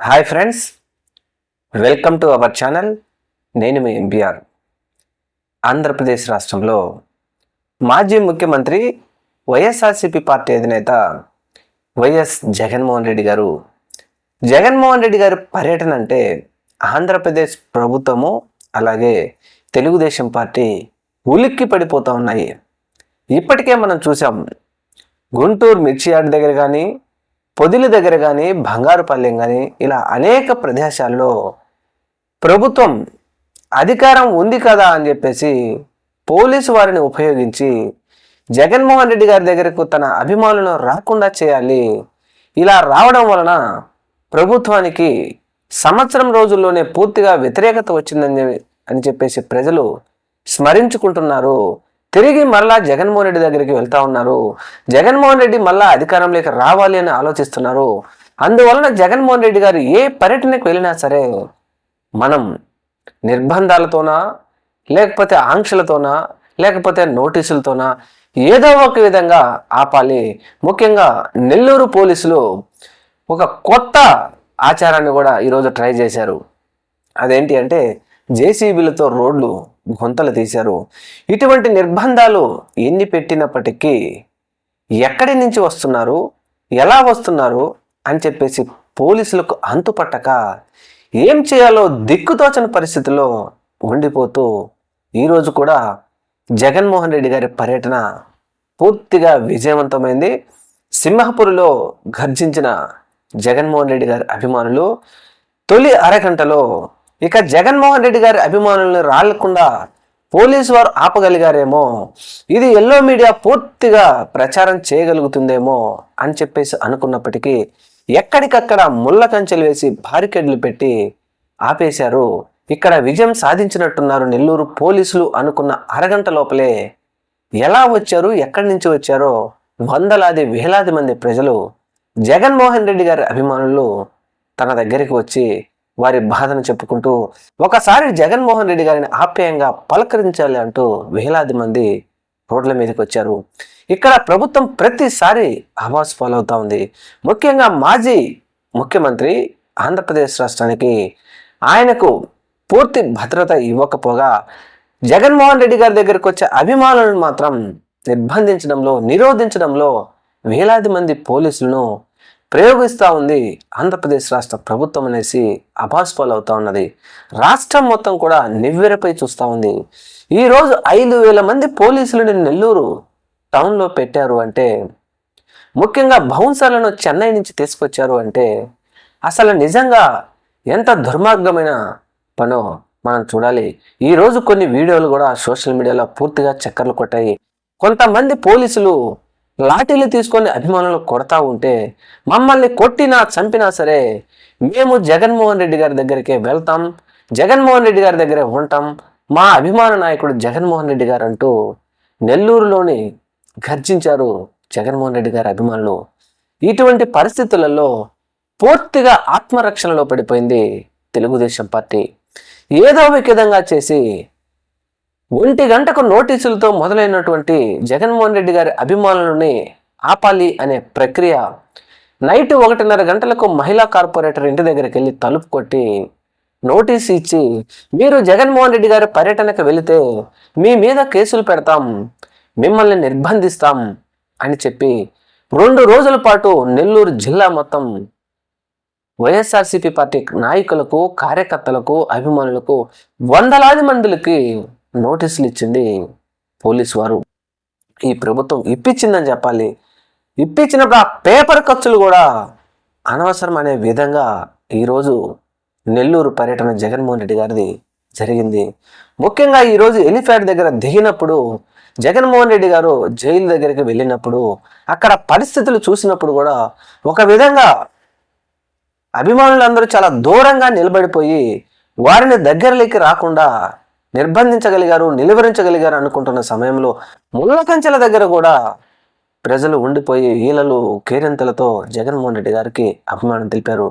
Hi friends welcome to our channel నేను మీ MPR Andhra Pradesh రాష్ట్రంలో మాజీ ముఖ్యమంత్రి వైఎస్ఆర్సీపీ పార్టీ అధినేత వైఎస్ జగన్మోహన్ రెడ్డి గారు. జగన్మోహన్ రెడ్డి గారి పర్యటన అంటే ఆంధ్రప్రదేశ్ ప్రభుత్వము అలాగే తెలుగుదేశం పార్టీ ఉలిక్కి పడిపోతూ ఉన్నాయి. ఇప్పటికే మనం చూసాం గుంటూరు మిర్చి యార్డ్ దగ్గర కానీ పొదిలి దగ్గర కానీ బంగారుపల్లెం కానీ ఇలా అనేక ప్రదేశాల్లో ప్రభుత్వం అధికారం ఉంది కదా అని చెప్పేసి పోలీసు వారిని ఉపయోగించి జగన్మోహన్ రెడ్డి గారి దగ్గరకు తన అభిమానులను రాకుండా చేయాలి. ఇలా రావడం వలన ప్రభుత్వానికి సంవత్సరం రోజుల్లోనే పూర్తిగా వ్యతిరేకత వచ్చిందని అని చెప్పేసి ప్రజలు స్మరించుకుంటున్నారు. తిరిగి మళ్ళా జగన్మోహన్ రెడ్డి దగ్గరికి వెళ్తా ఉన్నారు. జగన్మోహన్ రెడ్డి మళ్ళా అధికారంలోకి రావాలి అని ఆలోచిస్తున్నారు. అందువలన జగన్మోహన్ రెడ్డి గారు ఏ పర్యటనకు వెళ్ళినా సరే మనం నిర్బంధాలతోనా లేకపోతే ఆంక్షలతోనా లేకపోతే నోటీసులతోనా ఏదో ఒక విధంగా ఆపాలి. ముఖ్యంగా నెల్లూరు పోలీసులు ఒక కొత్త ఆచారాన్ని కూడా ఈరోజు ట్రై చేశారు. అదేంటి అంటే జేసీబీలతో రోడ్లు గుంతలు తీశారు. ఇటువంటి నిర్బంధాలు ఎన్ని పెట్టినప్పటికీ ఎక్కడి నుంచి వస్తున్నారు ఎలా వస్తున్నారు అని చెప్పేసి పోలీసులకు అంతుపట్టక ఏం చేయాలో దిక్కుతోచని పరిస్థితిలో ఉండిపోతూ ఈరోజు కూడా జగన్మోహన్ రెడ్డి గారి పర్యటన పూర్తిగా విజయవంతమైంది. సింహపురిలో గర్జించిన జగన్మోహన్ రెడ్డి గారి అభిమానులు తొలి అరగంటలో ఇక జగన్మోహన్ రెడ్డి గారి అభిమానులను రాళ్ళకుండా పోలీసు వారు ఆపగలిగారేమో ఇది ఎల్లో మీడియా పూర్తిగా ప్రచారం చేయగలుగుతుందేమో అని చెప్పేసి అనుకున్నప్పటికీ ఎక్కడికక్కడ ముళ్ళ కంచెలు వేసి బారికేడ్లు పెట్టి ఆపేశారు. ఇక్కడ విజయం సాధించినట్టున్నారు నెల్లూరు పోలీసులు అనుకున్న అరగంట లోపలే. ఎలా వచ్చారు ఎక్కడి నుంచి వచ్చారో వందలాది వేలాది మంది ప్రజలు జగన్మోహన్ రెడ్డి గారి అభిమానులు తన దగ్గరికి వచ్చి వారి బాధను చెప్పుకుంటూ ఒకసారి జగన్మోహన్ రెడ్డి గారిని ఆప్యాయంగా పలకరించాలి అంటూ వేలాది మంది రోడ్ల మీదకి వచ్చారు. ఇక్కడ ప్రభుత్వం ప్రతిసారి ఆవాస్ ఫాలో అవుతా ఉంది. ముఖ్యంగా మాజీ ముఖ్యమంత్రి ఆంధ్రప్రదేశ్ రాష్ట్రానికి ఆయనకు పూర్తి భద్రత ఇవ్వకపోగా జగన్మోహన్ రెడ్డి గారి దగ్గరికి వచ్చే అభిమానులను మాత్రం నిర్బంధించడంలో నిరోధించడంలో వేలాది మంది పోలీసులను ప్రయోగిస్తూ ఉంది. ఆంధ్రప్రదేశ్ రాష్ట్ర ప్రభుత్వం అనేసి అభాస్పాలు అవుతూ ఉన్నది. రాష్ట్రం మొత్తం కూడా నివ్వెరపై చూస్తూ ఉంది. ఈరోజు ఐదు వేల మంది పోలీసులను నెల్లూరు టౌన్లో పెట్టారు అంటే ముఖ్యంగా బౌన్సర్లను చెన్నై నుంచి తీసుకొచ్చారు అంటే అసలు నిజంగా ఎంత దుర్మార్గమైన పనో మనం చూడాలి. ఈరోజు కొన్ని వీడియోలు కూడా సోషల్ మీడియాలో పూర్తిగా చక్కర్లు కొట్టాయి. కొంతమంది పోలీసులు లాఠీలు తీసుకొని అభిమానులు కొడతా ఉంటే మమ్మల్ని కొట్టినా చంపినా సరే మేము జగన్మోహన్ రెడ్డి గారి దగ్గరికే వెళ్తాం జగన్మోహన్ రెడ్డి గారి దగ్గరే ఉంటాం. మా అభిమాన నాయకుడు జగన్మోహన్ రెడ్డి గారు అంటూ నెల్లూరులోని గర్జించారు జగన్మోహన్ రెడ్డి గారి అభిమానులు. ఇటువంటి పరిస్థితులలో పూర్తిగా ఆత్మరక్షణలో పడిపోయింది తెలుగుదేశం పార్టీ. ఏదో విధంగా చేసి ఒంటి గంటకు నోటీసులతో మొదలైనటువంటి జగన్మోహన్ రెడ్డి గారి అభిమానులని ఆపాలి అనే ప్రక్రియ నైట్ ఒకటిన్నర గంటలకు మహిళా కార్పొరేటర్ ఇంటి దగ్గరికి వెళ్ళి తలుపు కొట్టి నోటీస్ ఇచ్చి మీరు జగన్మోహన్ రెడ్డి గారి పర్యటనకు వెళితే మీ మీద కేసులు పెడతాం మిమ్మల్ని నిర్బంధిస్తాం అని చెప్పి రెండు రోజుల పాటు నెల్లూరు జిల్లా మొత్తం వైఎస్ఆర్సీపీ పార్టీ నాయకులకు కార్యకర్తలకు అభిమానులకు వందలాది మందికి నోటీసులు ఇచ్చింది పోలీస్ వారు ఈ ప్రభుత్వం ఇప్పించిందని చెప్పాలి. ఇప్పించినప్పుడు ఆ పేపర్ ఖర్చులు కూడా అనవసరం అనే విధంగా ఈరోజు నెల్లూరు పర్యటన జగన్మోహన్ రెడ్డి గారిది జరిగింది. ముఖ్యంగా ఈరోజు ఎలిఫాడ్ దగ్గర దిగినప్పుడు జగన్మోహన్ రెడ్డి గారు జైలు దగ్గరికి వెళ్ళినప్పుడు అక్కడ పరిస్థితులు చూసినప్పుడు కూడా ఒక విధంగా అభిమానులందరూ చాలా దూరంగా నిలబడిపోయి వారిని దగ్గరలోకి రాకుండా నిర్బంధించగలిగారు నిలువరించగలిగారు అనుకుంటున్న సమయంలో ముళ్ళ కంచెల దగ్గర కూడా ప్రజలు ఉండిపోయి ఈలలు కేరింతలతో జగన్మోహన్ రెడ్డి గారికి అభిమానం తెలిపారు.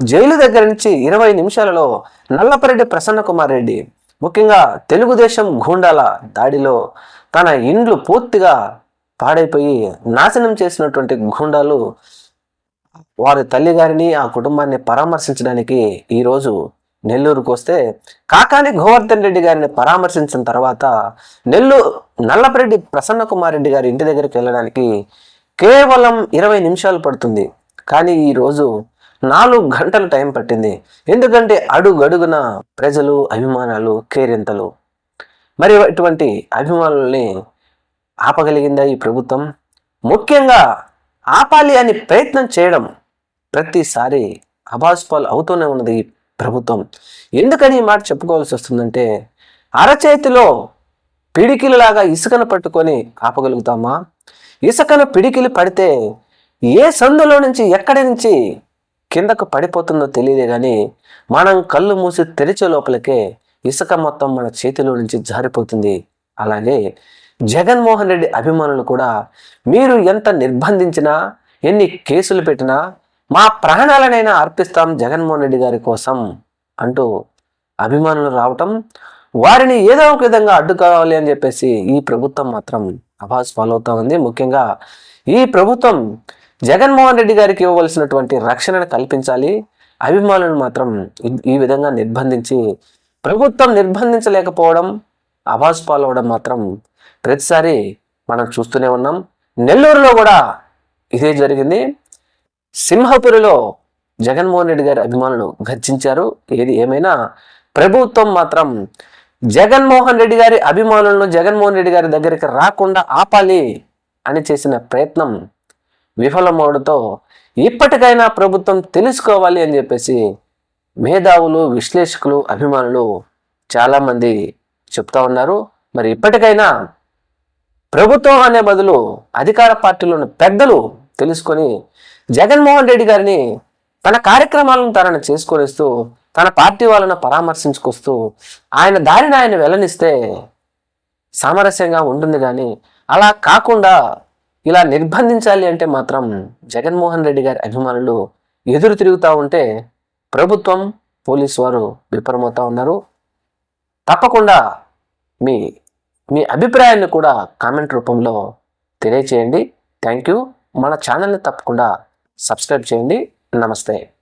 జైలు దగ్గర నుంచి ఇరవై నిమిషాలలో నల్లపరెడ్డి ప్రసన్న కుమార్ రెడ్డి ముఖ్యంగా తెలుగుదేశం గూండాల దాడిలో తన ఇండ్లు పూర్తిగా పాడైపోయి నాశనం చేసినటువంటి గూండాలు వారి తల్లి గారిని ఆ కుటుంబాన్ని పరామర్శించడానికి ఈరోజు నెల్లూరుకు వస్తే కాకాని గోవర్ధన్ రెడ్డి గారిని పరామర్శించిన తర్వాత నెల్లూరు నల్లపరెడ్డి ప్రసన్న కుమార్ రెడ్డి గారి ఇంటి దగ్గరికి వెళ్ళడానికి కేవలం ఇరవై నిమిషాలు పడుతుంది. కానీ ఈరోజు నాలుగు గంటలు టైం పట్టింది. ఎందుకంటే అడుగడుగున ప్రజలు అభిమానాలు కేరింతలు. మరి ఇటువంటి అభిమానుల్ని ఆపగలిగిందా ఈ ప్రభుత్వం? ముఖ్యంగా ఆపాలి అని ప్రయత్నం చేయడం ప్రతిసారి అబాస్పాల్ అవుతూనే ఉన్నది ఈ ప్రభుత్వం. ఎందుకని ఈ మాట చెప్పుకోవాల్సి వస్తుందంటే అరచేతిలో పిడికిలలాగా ఇసుకను పట్టుకొని ఆపగలుగుతామా? ఇసుకను పిడికిలు పడితే ఏ సందులో నుంచి ఎక్కడి నుంచి కిందకు పడిపోతుందో తెలియదే కానీ మనం కళ్ళు మూసి తెరిచే లోపలికే ఇసుక మొత్తం మన చేతిలో నుంచి జారిపోతుంది. అలాగే జగన్మోహన్ రెడ్డి అభిమానులు కూడా మీరు ఎంత నిర్బంధించినా ఎన్ని కేసులు పెట్టినా మా ప్రాణాలనైనా అర్పిస్తాం జగన్మోహన్ రెడ్డి గారి కోసం అంటూ అభిమానులు రావటం వారిని ఏదో ఒక విధంగా అడ్డుకోవాలి అని చెప్పేసి ఈ ప్రభుత్వం మాత్రం అభాస్ ఫాలో అవుతా ఉంది. ముఖ్యంగా ఈ ప్రభుత్వం జగన్మోహన్ రెడ్డి గారికి ఇవ్వవలసినటువంటి రక్షణను కల్పించాలి. అభిమానులను మాత్రం ఈ- విధంగా నిర్బంధించి ప్రభుత్వం నిర్బంధించలేకపోవడం అభాస్ పాలవడం మాత్రం ప్రతిసారి మనం చూస్తూనే ఉన్నాం. నెల్లూరులో కూడా ఇదే జరిగింది. సింహపురిలో జగన్మోహన్ రెడ్డి గారి అభిమానులు గర్జించారు. ఏది ఏమైనా ప్రభుత్వం మాత్రం జగన్మోహన్ రెడ్డి గారి అభిమానులను జగన్మోహన్ రెడ్డి గారి దగ్గరికి రాకుండా ఆపాలి అని చేసిన ప్రయత్నం విఫలమవడంతో ఇప్పటికైనా ప్రభుత్వం తెలుసుకోవాలి అని చెప్పేసి మేధావులు విశ్లేషకులు అభిమానులు చాలామంది చెప్తా ఉన్నారు. మరి ఇప్పటికైనా ప్రభుత్వం అనే బదులు అధికార పార్టీలోని పెద్దలు తెలుసుకొని జగన్మోహన్ రెడ్డి గారిని తన కార్యక్రమాలను తనను చేసుకొనిస్తూ తన పార్టీ వాళ్ళను పరామర్శించుకొస్తూ ఆయన దారిని ఆయన వెల్లనిస్తే సామరస్యంగా ఉంటుంది కానీ అలా కాకుండా ఇలా నిర్బంధించాలి అంటే మాత్రం జగన్మోహన్ రెడ్డి గారి అభిమానులు ఎదురు తిరుగుతూ ఉంటే ప్రభుత్వం పోలీసు వారు విఫలమవుతూ ఉన్నారు. తప్పకుండా మీ మీ అభిప్రాయాన్ని కూడా కామెంట్ రూపంలో తెలియచేయండి. Thank you. మన ఛానల్ని తప్పకుండా సబ్స్క్రైబ్ చేయండి. నమస్తే.